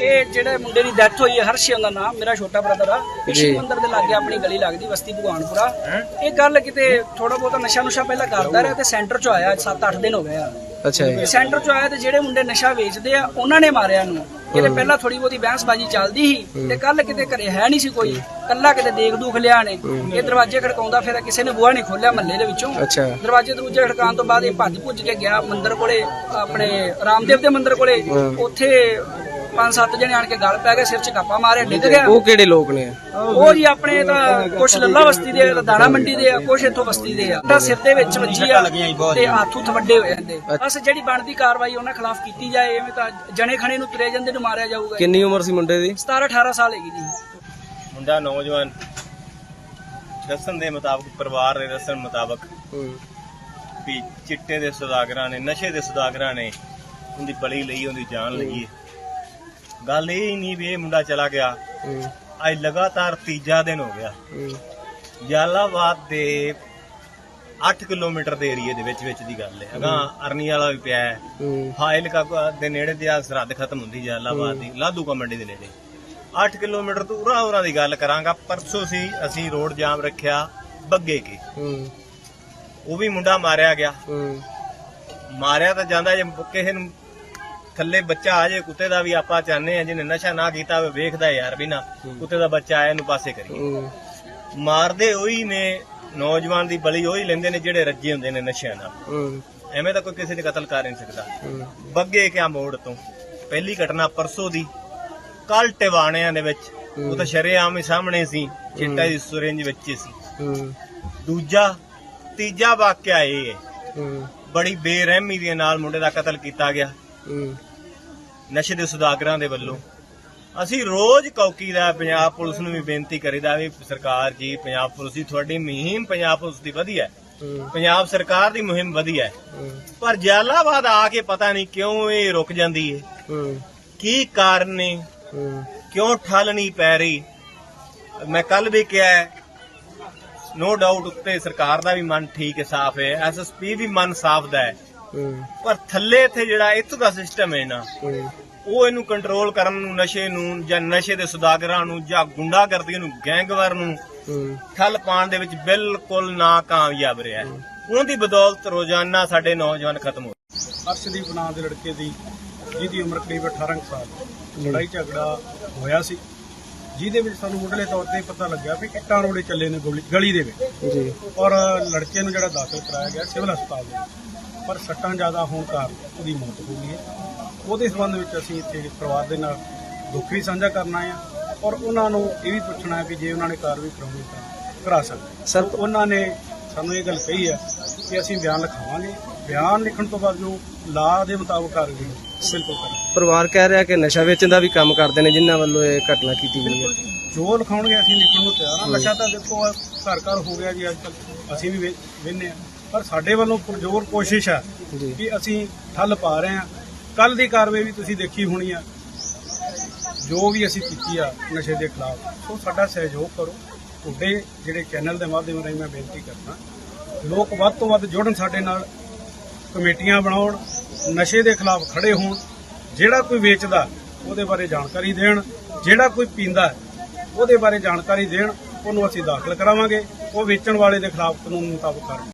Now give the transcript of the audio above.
ਇਹ ਜਿਹੜੇ ਮੁੰਡੇ ਦੀ ਡੈਥ ਹੋਈ ਹੈ ਹਰਸ਼ੀ ਦਾ ਨਾਮ ਮੇਰਾ ਛੋਟਾ ਬ੍ਰਦਰ ਆ। ਜੀ। ਸ਼ਿਵ ਮੰਦਿਰ ਦੇ ਲਾਗੇ ਆਪਣੀ ਗਲੀ ਲੱਗਦੀ ਬਸਤੀ ਭਗਵਾਨਪੁਰਾ। ਇਹ ਗੱਲ ਕਿਤੇ ਥੋੜਾ ਬਹੁਤਾ ਨਸ਼ਾ ਨੁਸ਼ਾ ਪਹਿਲਾਂ ਕਰਦਾ ਰਿਹਾ ਤੇ ਸੈਂਟਰ ਚ ਆਇਆ 7-8 ਦਿਨ ਹੋ ਗਏ ਆ। ਅੱਛਾ ਜੀ। ਸੈਂਟਰ ਚ ਆਇਆ ਤੇ ਜਿਹੜੇ ਮੁੰਡੇ ਨਸ਼ਾ ਵੇਚਦੇ ਆ ਉਹਨਾਂ ਨੇ ਮਾਰਿਆ ਇਹਨੂੰ। ਕਿਤੇ ਪਹਿਲਾਂ ਥੋੜੀ ਬਹੁਤੀ ਬਹਿਸਬਾਜ਼ੀ ਚੱਲਦੀ ਸੀ ਤੇ ਕੱਲ ਕਿਤੇ ਘਰੇ ਹੈ ਨਹੀਂ ਸੀ ਕੋਈ। ਕੱਲਾ ਕਿਤੇ ਦੇਖ ਦੂਖ ਲਿਆ ਨੇ। ਇਹ ਦਰਵਾਜ਼ੇ ਖੜਕਾਉਂਦਾ ਫਿਰ ਕਿਸੇ ਨੇ ਬੂਹਾ ਨਹੀਂ ਖੋਲਿਆ ਮਹੱਲੇ ਦੇ ਵਿੱਚੋਂ। ਅੱਛਾ। ਦਰਵਾਜ਼ੇ ਦਰੂਜੇ ਖੜਕਾਉਣ ਤੋਂ ਬਾਅਦ ਇਹ ਭੱਜ ਭੁੱਜ ਕੇ ਗਿਆ ਮੰਦਿਰ ਕੋਲੇ ਆਪਣੇ ਰਾਮਦੇਵ ਦੇ ਮੰਦਿਰ ਕੋਲੇ। ਉੱਥੇ ਪੰਜ ਸੱਤ ਜਣੇ ਆਣ ਕੇ ਗਲ ਪੈ ਗਏ ਸਿਰ 'ਚ ਕਾਪਾ ਮਾਰਿਆ ਡਿੱਗ ਗਿਆ। ਉਹ ਕਿਹੜੇ ਲੋਕ ਨੇ? ਉਹ ਜੀ ਆਪਣੇ ਤਾਂ ਕੁਛ ਲੱਲਾ ਬਸਤੀ ਦੇ ਆ, ਦਾਣਾ ਮੰਡੀ ਦੇ ਆ ਕੁਛ ਇੱਥੋਂ ਬਸਤੀ ਦੇ ਆ। ਤਾਂ ਸਿਰ ਦੇ ਵਿੱਚ ਵੱਜੀ ਆ ਤੇ ਹੱਥ ਵੱਡੇ ਹੋਏ ਜਾਂਦੇ ਬਸ ਜਿਹੜੀ ਬਣਦੀ ਕਾਰਵਾਈ ਉਹਨਾਂ ਖਿਲਾਫ ਕੀਤੀ ਜਾਏ ਐਵੇਂ ਤਾਂ ਜਣੇ ਖਣੇ ਨੂੰ ਤੁਰੇ ਜਾਂਦੇ ਨੂੰ ਮਾਰਿਆ ਜਾਊਗਾ। ਕਿੰਨੀ ਉਮਰ ਸੀ ਮੁੰਡੇ ਦੀ? 17 18 ਸਾਲ ਹੈਗੀ ਜੀ। ਮੁੰਡਾ ਨੌਜਵਾਨ। ਦੱਸਣ ਦੇ ਮੁਤਾਬਕ ਪਰਿਵਾਰ ਦੇ ਦੱਸਣ ਮੁਤਾਬਕ ਵੀ ਚਿੱਟੇ ਦੇ ਸੁਦਾਗਰਾਂ ਨੇ ਨਸ਼ੇ ਦੇ ਸੁਦਾਗਰਾਂ ਨੇ ਉਹਦੀ ਬਲੀ ਲਈ ਉਹਦੀ ਜਾਨ ਲਈ ਹੈ। ਗੱਲ ਇਹ ਨਹੀਂ ਵੀ ਇਹ ਮੁੰਡਾ ਚਲਾ ਗਿਆ। ਅੱਜ ਲਗਾਤਾਰ ਤੀਜਾ ਦਿਨ ਹੋ ਗਿਆ। ਜਲਾਲਾਬਾਦ ਦੇ 8 ਕਿਲੋਮੀਟਰ ਦੇ ਏਰੀਏ ਦੇ ਵਿੱਚ ਵਿੱਚ ਦੀ ਗੱਲ ਹੈ। ਅਗਾ ਅਰਨੀ ਵਾਲਾ ਵੀ ਪਿਆ ਹੈ। ਫਾਇਲ ਦੇ ਨੇੜੇ ਤੇ ਆ ਸਰਹੱਦ ਖਤਮ ਹੁੰਦੀ ਜਲਾਲਾਬਾਦ ਦੀ। ਲਾਧੂ ਕਾ ਮੰਡੀ ਦੇ ਨੇੜੇ। 8 ਕਿਲੋਮੀਟਰ ਤੋਂ ਉਰਾ ਉਰਾ ਦੀ ਗੱਲ ਕਰਾਂਗਾ। ਪਰਸੋਂ ਸੀ ਅਸੀਂ ਰੋਡ ਜਾਮ ਰੱਖਿਆ ਬੱਗੇ ਕੇ। ਉਹ ਵੀ ਮੁੰਡਾ ਮਾਰਿਆ ਗਿਆ। ਮਾਰਿਆ ਤਾਂ ਜਾਂਦਾ ਜੇ ਕਿਸੇ ਨੂੰ ਥੱਲੇ ਬੱਚਾ ਆ ਜੇ ਕੁੱਤੇ ਦਾ ਵੀ ਆਪਾਂ ਚਾਹੁੰਦੇ ਆ ਜਿਹਨੇ ਨਸ਼ਾ ਨਾ ਕੀਤਾ ਹੋਵੇ ਵੇਖਦਾ ਯਾਰ ਵੀ ਨਾ ਕੁੱਤੇ ਦਾ ਬੱਚਾ ਆਇਆ ਇਹਨੂੰ ਪਾਸੇ ਕਰੀਏ। ਮਾਰਦੇ ਉਹੀ ਨੇ ਨੌਜਵਾਨ ਦੀ ਬਲੀ ਉਹੀ ਲੈਂਦੇ ਨੇ ਜਿਹੜੇ ਰੱਜੇ ਹੁੰਦੇ ਨੇ ਨਸ਼ਿਆਂ ਨਾਲ। ਐਵੇਂ ਤਾਂ ਕੋਈ ਕਿਸੇ ਦੇ ਕਤਲ ਕਰ ਨਹੀਂ ਸਕਦਾ। ਬੱਗੇ ਕਿਆ ਮੋੜ ਤੋਂ। ਪਹਿਲੀ ਘਟਨਾ ਪਰਸੋਂ ਦੀ ਕੱਲ ਟਿਵਾਣਿਆਂ ਦੇ ਵਿੱਚ। ਉਹ ਤਾਂ ਸ਼ਰੇਆਮ ਹੀ ਸਾਹਮਣੇ ਸੀ ਚਿੱਟਾ ਦੀ ਸੁਰੰਜ ਵਿੱਚ ਸੀ। ਦੂਜਾ ਤੀਜਾ ਵਾਕਿਆ ਇਹ ਹੈ। ਬੜੀ ਬੇਰਹਿਮੀ ਦੇ ਨਾਲ ਮੁੰਡੇ ਦਾ ਕਤਲ ਕੀਤਾ ਗਿਆ। ਨਸ਼ੇ ਦੇ ਸੁਦਾਗਰਾਂ ਦੇ ਵੱਲੋਂ। ਅਸੀਂ ਰੋਜ਼ ਕੌਕੀ ਦਾ ਪੰਜਾਬ ਪੁਲਿਸ ਨੂੰ ਵੀ ਬੇਨਤੀ ਕਰੀਦਾ ਵੀ ਸਰਕਾਰ ਜੀ ਪੰਜਾਬ ਪੁਲਿਸ ਦੀ ਤੁਹਾਡੀ ਮੁਹਿੰਮ ਪੰਜਾਬ ਪੁਲਿਸ ਦੀ ਵਧੀਆ ਪੰਜਾਬ ਸਰਕਾਰ ਦੀ ਮੁਹਿੰਮ ਵਧੀਆ ਪਰ ਜਲਾਲਾਬਾਦ ਆ ਕੇ ਪਤਾ ਨਹੀਂ ਕਿਉਂ ਇਹ ਰੁਕ ਜਾਂਦੀ ਹੈ। ਕੀ ਕਾਰਨ ਨੇ? ਕਿਉਂ ਠੱਲ ਨਹੀਂ ਪੈ ਰਹੀ? ਮੈਂ ਕੱਲ ਵੀ ਕਿਹਾ ਨੋ ਡਾਊਟ ਉੱਤੇ ਸਰਕਾਰ ਦਾ ਵੀ ਮਨ ਠੀਕ ਹੈ ਸਾਫ਼ ਹੈ। ਐਸਐਸਪੀ ਵੀ ਮਨ ਸਾਫ਼ ਦਾ ਹੂੰ। ਪਰ ਥੱਲੇ ਇੱਥੇ ਜਿਹੜਾ ਇੱਥੋਂ ਦਾ ਸਿਸਟਮ ਹੈ ਨਾ ਉਹ ਇਹਨੂੰ ਕੰਟਰੋਲ ਕਰਨ ਨੂੰ ਨਸ਼ੇ ਨੂੰ ਜਾਂ ਨਸ਼ੇ ਦੇ ਸੁਦਾਗਰਾਂ ਨੂੰ ਜਾਂ ਗੁੰਡਾਗਰਦੀ ਨੂੰ ਗੈਂਗਵਾਰ ਨੂੰ ਠੱਲ ਪਾਉਣ ਦੇ ਵਿੱਚ ਬਿਲਕੁਲ ਨਾਕਾਮਯਾਬ ਰਿਹਾ ਹੈ। ਉਹਦੀ ਬਦੌਲਤ ਰੋਜ਼ਾਨਾ ਸਾਡੇ ਨੌਜਵਾਨ ਖਤਮ ਹੋ ਅਰਸ਼ਦੀਪ ਨਾਂ ਦੇ ਲੜਕੇ ਦੀ ਜਿਹਦੀ ਉਮਰ ਕਰੀਬ 18 ਕੁ ਸਾਲ ਲੜਾਈ ਝਗੜਾ ਹੋਇਆ ਸੀ। ਜਿਹਦੇ ਵਿੱਚ ਸਾਨੂੰ ਮੁੱਢਲੇ ਤੌਰ ਤੇ ਪਤਾ ਲੱਗਿਆ ਵੀ ਇੱਟਾਂ ਰੋੜੇ ਚੱਲੇ ਨੇ ਗੋਲੀ- ਗਲੀ ਦੇ ਵਿੱਚ। ਜੀ। ਔਰ ਲੜਕੇ ਨੂੰ ਜਿਹੜਾ ਦਾਖਲ ਕਰਾਇਆ ਗਿਆ ਸਿਵਲ ਹਸਪਤਾਲ ਦੇ ਵਿੱਚ। ਪਰ ਸੱਟਾਂ ਜ਼ਿਆਦਾ ਹੋਣ ਕਾਰਨ ਉਹਦੀ ਮੌਤ ਹੋ ਗਈ ਹੈ। ਉਹਦੇ ਸੰਬੰਧ ਵਿੱਚ ਅਸੀਂ ਇੱਥੇ ਪਰਿਵਾਰ ਦੇ ਨਾਲ ਦੁੱਖ ਵੀ ਸਾਂਝਾ ਕਰਨਾ ਆ ਔਰ ਉਹਨਾਂ ਨੂੰ ਇਹ ਵੀ ਪੁੱਛਣਾ ਹੈ ਕਿ ਜੇ ਉਹਨਾਂ ਨੇ ਕਾਰਵਾਈ ਕਰਾਉਣੀ ਤਾਂ ਕਰਾ ਸਕਦੇ ਸਰ ਉਹਨਾਂ ਨੇ ਸਾਨੂੰ ਇਹ ਗੱਲ ਕਹੀ ਹੈ ਕਿ ਅਸੀਂ ਬਿਆਨ ਲਿਖਾਵਾਂਗੇ। ਬਿਆਨ ਲਿਖਣ ਤੋਂ ਬਾਅਦ ਜੋ ਲਾ ਦੇ ਮੁਤਾਬਕ ਕਾਰਵਾਈ ਬਿਲਕੁਲ ਕਰਾਂਗੇ। ਪਰਿਵਾਰ ਕਹਿ ਰਿਹਾ ਕਿ ਨਸ਼ਾ ਵੇਚਣ ਦਾ ਵੀ ਕੰਮ ਕਰਦੇ ਨੇ ਜਿਨ੍ਹਾਂ ਵੱਲੋਂ ਇਹ ਘਟਨਾ ਕੀਤੀ ਗਈ ਹੈ। ਜੋ। ਲਿਖਾਉਣਗੇ ਅਸੀਂ ਲਿਖਣ ਨੂੰ ਤਿਆਰ ਹਾਂ। ਨਸ਼ਾ ਤਾਂ ਦੇਖੋ ਘਰ ਘਰ ਹੋ ਗਿਆ ਜੀ ਅੱਜ ਕੱਲ੍ਹ। ਅਸੀਂ ਵੀ ਵੇਖਨੇ ਆ ਪਰ ਸਾਡੇ ਵੱਲੋਂ ਪੁਰਜੋਰ ਕੋਸ਼ਿਸ਼ ਹੈ ਕਿ ਅਸੀਂ ਠੱਲ ਪਾ ਰਹੇ ਹਾਂ। ਕੱਲ ਦੀ ਕਾਰਵਾਈ ਵੀ ਤੁਸੀਂ ਦੇਖੀ ਹੋਣੀ ਆ। ਜੋ ਵੀ ਅਸੀਂ ਕੀਤੀ ਆ ਨਸ਼ੇ ਦੇ ਖਿਲਾਫ ਸੋ ਸਾਡਾ ਸਹਿਯੋਗ ਕਰੋ। ਤੁਹਾਡੇ ਜਿਹੜੇ ਚੈਨਲ ਦੇ ਮਾਧਿਅਮ ਰਾਹੀਂ ਮੈਂ ਬੇਨਤੀ ਕਰਦਾ ਲੋਕ ਵੱਧ ਤੋਂ ਵੱਧ ਜੁੜਨ ਸਾਡੇ ਨਾਲ ਕਮੇਟੀਆਂ ਬਣਾਉਣ ਨਸ਼ੇ ਦੇ ਖਿਲਾਫ ਖੜੇ ਹੋਣ ਜਿਹੜਾ ਕੋਈ ਵੇਚਦਾ ਉਹਦੇ ਬਾਰੇ ਜਾਣਕਾਰੀ ਦੇਣ ਜਿਹੜਾ ਕੋਈ ਪੀਂਦਾ ਉਹਦੇ ਬਾਰੇ ਜਾਣਕਾਰੀ ਦੇਣ ਉਹਨੂੰ ਅਸੀਂ ਦਾਖਲ ਕਰਾਵਾਂਗੇ। ਉਹ ਵੇਚਣ ਵਾਲੇ ਦੇ ਖਿਲਾਫ ਕਾਨੂੰਨ ਮੁਤਾਬਕ ਕਾਰਵਾਈ